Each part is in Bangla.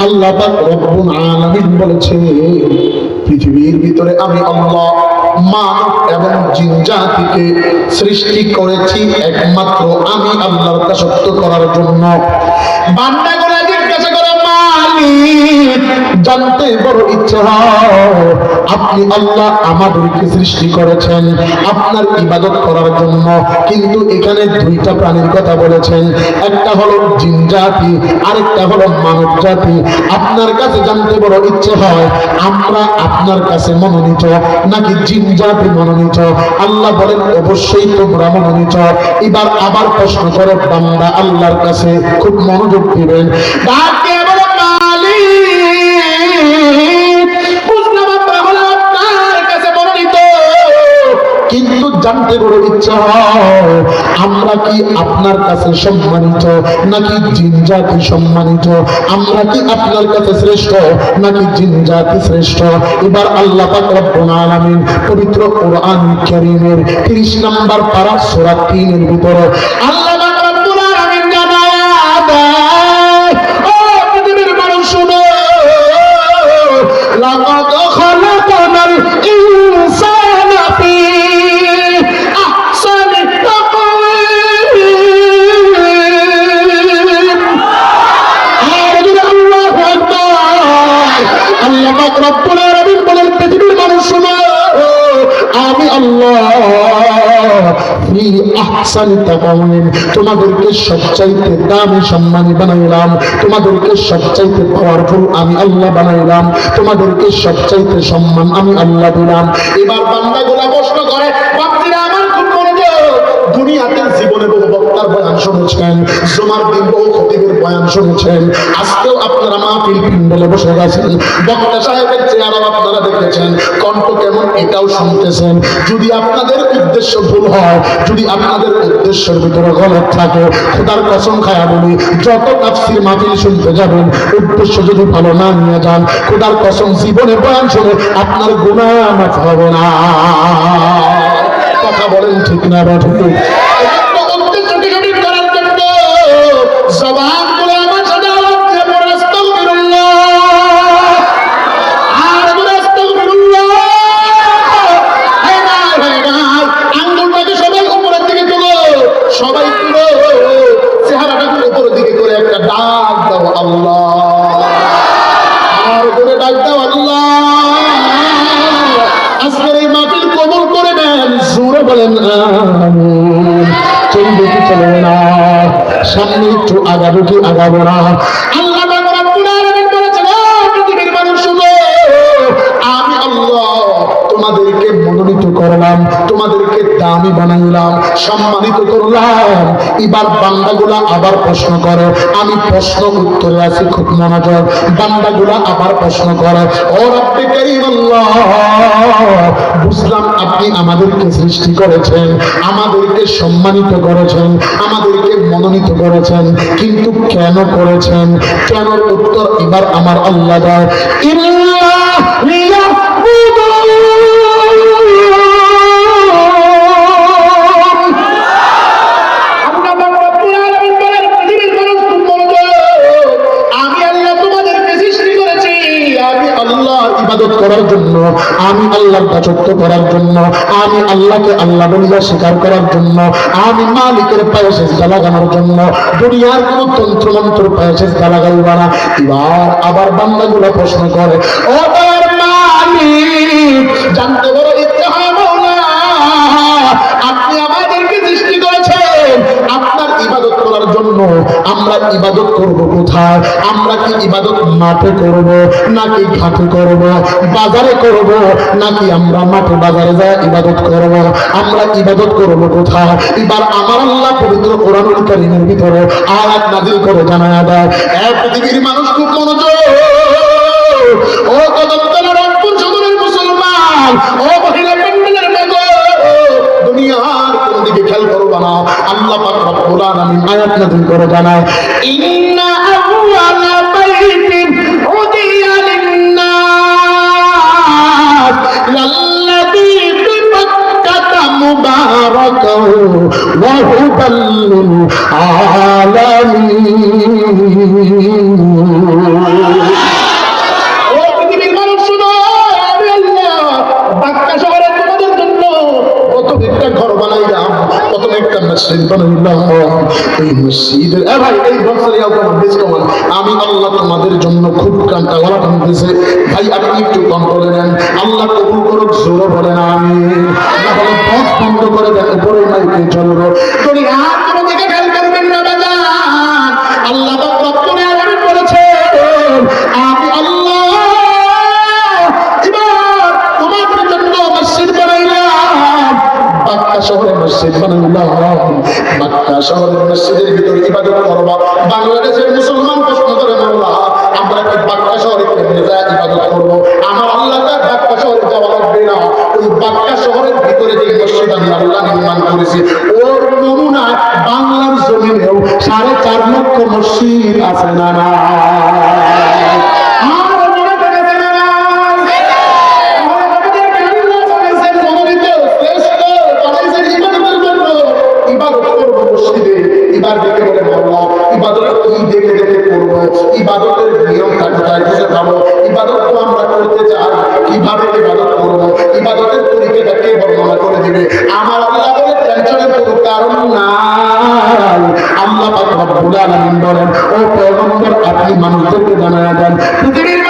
আল্লাহ পৃথিবীর ভিতরে আমি আল্লাহ, মা এবং জিন সৃষ্টি করেছি একমাত্র আমি আল্লাহর দাসত্ব করার জন্য। মালিক জানতে বড় ইচ্ছে, আপনি আল্লাহ আমাদেরকে সৃষ্টি করেছেন আপনার ইবাদত করার জন্য। কিন্তু এখানে দুইটা প্রাণীর কথা বলেছেন। একটা হলো জিন জাতি, আরেকটা হলো মানব জাতি। আপনার কাছে জানতে বড় ইচ্ছে হয়, আমরা আপনার কাছে মনোনীত নাকি জিন জাতি মনোনীত? আল্লাহ বলেন, অবশ্যই তোমরা মনোনীত। এবার আবার প্রশ্ন করো, বান্দা আল্লাহর কাছে খুব মনোযোগ দিবেন। ডাক জানতে বড় ইচ্ছা হয়। আমরা কি আপনার কাছে সম্মানিত, নাকি জিন জাতি সম্মানিত? আমরা কি আপনার কাছে শ্রেষ্ঠ, নাকি জিন জাতি শ্রেষ্ঠ? এবার আল্লাহ পাক রব্বুল আলামিন পবিত্র কোরআন কারীমের 30 নম্বর পারা সূরা 3 এর ভিতরে আল্লাহ আমি আল্লাহ তোমাদেরকে সবচাইতে দামি সম্মানী বানাইলাম, তোমাদেরকে সবচাইতে পাওয়ারফুল আমি আল্লাহ বানাইলাম, তোমাদেরকে সবচাইতে সম্মান আমি আল্লাহ দিলাম। এবার বান্দাগুলা প্রশ্ন করে দুনিয়াতে জীবনে বহু বক্তার বয়ান শুনেছেন, জুমার দিন বহু খতিবের বয়ান শুনেছেন। আজকেও আপনারা মাহফিল পিন্ডলে বসে গেছেন। বক্তা সাহেবের চেহারাও আপনারা দেখেছেন। কণ্ঠ কেমন এটাও শুনতেছেন। যদি আপনাদের উদ্দেশ্য ভুল হয়, যদি আপনাদের উদ্দেশ্যের ভিতরে গলত থাকে, খোদার কসম খায়া বলি, যত তাফসির মাহফিল শুনতে যাবেন, উদ্দেশ্য যদি ভালো না নিয়ে যান, খোদার কসম জীবনে বয়ান শুনে আপনার গুনাহ মাফ হবে না। কথা বলেন ঠিক না বা ঠিক? বলেন চলবে চলবে না? সামনে একটু আগাবো কি আগাবো না? করলাম, তোমাদেরকে দামি বানাইলাম, সম্মানিত করলাম এবার বান্দাগুলা আবার প্রশ্ন করে, আমি প্রশ্ন উত্তরে আছি, খুব মনোযোগ বান্দাগুলা আবার প্রশ্ন করে, ও রব্বে কারীম আল্লাহ বুঝলাম আপনি আমাদেরকে সৃষ্টি করেছেন, আমাদেরকে সম্মানিত করেছেন, আমাদেরকে মনোনীত করেছেন, কিন্তু কেন করেছেন কেন উত্তর এবার আমার আল্লাহ দেয়, ইল্লা লিয়াবুদুন। আল্লাহর দাসত্ব করার জন্য, আমি আল্লাহকে আল্লাহ বলিয়া স্বীকার করার জন্য, আমি মালিকের পায়ে সেজদা লাগানোর জন্য, দুনিয়ার কোন তন্ত্রমন্ত্র পায়ে লাগাইবা না। এবার আবার বান্দাগুলো প্রশ্ন করে, ও তার মালিক, জানতে বড় জন্য আমরা ইবাদত করব কোথায়? আমরা কি ইবাদত মাঠে করব নাকি ঘাটে করব? বাজারে করব নাকি আমরা মাঠে বাজারে যায় ইবাদত করব? আমরা ইবাদত করব কোথায়? এবার আমার আল্লাহ পবিত্র কোরআনুল কারীমের ভিতরে আয়াত নাজিল করে জানায়া দেয়, এ পৃথিবীর মানুষ, খুব মনোযোগ। ও কদমতলা রংপুর শহরের মুসলমান। ও আল্লাহ আয়াত নাযিল করে জানায় ইন্না মসজিদের এ ভাই আমি আল্লাহ তোমাদের জন্য খুব কান্তা গলা ভাই, আপনি একটু কন্ট্রোলে নেন। আল্লাহ কবুল করুক, জোরে বলেন না হলে পথ বন্ধ করে দেন, উপরে মাইকে চলবো। যদি আল্লাহ বলেছেন, আমি আল্লাহ এবার জন্য মসজিদ বানাইলাম। বাক্কা শহরে মসজিদ শহরের মসজিদের করেছি ওর নমুনা বাংলার জমিনেও সাড়ে চার লক্ষ মসজিদ আছে না ইবাদতের জন্য। ইবাদত আমরা করতে চাই, কীভাবে ইবাদত করব? ইবাদতের তরিকাটা কে বর্ণনা করে দিবে? আমার আল্লাহ রব্বুল আলামিন বলেন, ও পয়গম্বর, আপনি মানুষদেরকে জানায়া দেন। পৃথিবীর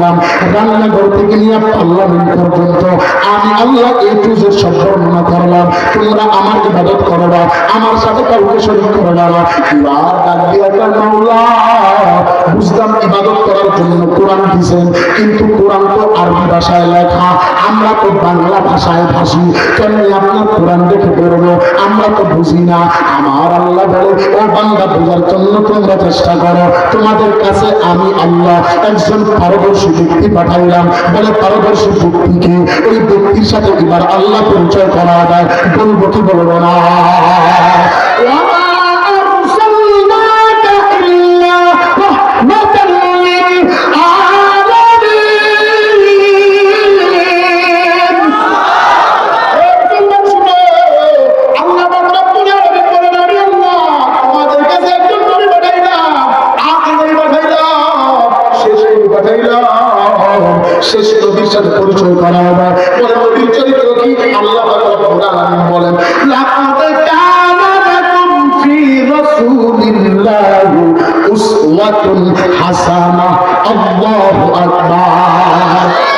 করে দিলাম রান্নাঘর থেকে নিয়ে পার্লামেন্ট পর্যন্ত। আমি আল্লাহ এই পুজোর সব বর্ণনা করলাম, তোমরা আমার ইবাদত করবা আমার সাথে কাউকে শরীর করো না। ডাক দিয়ে কয়, ইবাদত করার জন্য কোরআন দিছেন কিন্তু কোরআন তো আরবি ভাষায় লেখা। আমরা তো বাংলা ভাষায় ভাসি কেমনি আপনার কোরআন দেখে বেরোবো? আমরা তো বুঝি না। আমার আল্লাহ বলে ও বাংলা বোঝার জন্য তোমরা চেষ্টা করো। তোমাদের কাছে আমি আল্লাহ একজন পারদর্শী ব্যক্তি পাঠাইলাম। বলে পারদর্শী ব্যক্তিকে ওই ব্যক্তির সাথে এবার আল্লাহ পরিচয় করা দেয় বলব কি বলব না? শেষ নবীর সাথে পরিচয় করা হবে। পরে নবীর চরিত্র কি? আল্লাহ বলেন উসওয়াতুন হাসানা। আল্লাহু আকবার।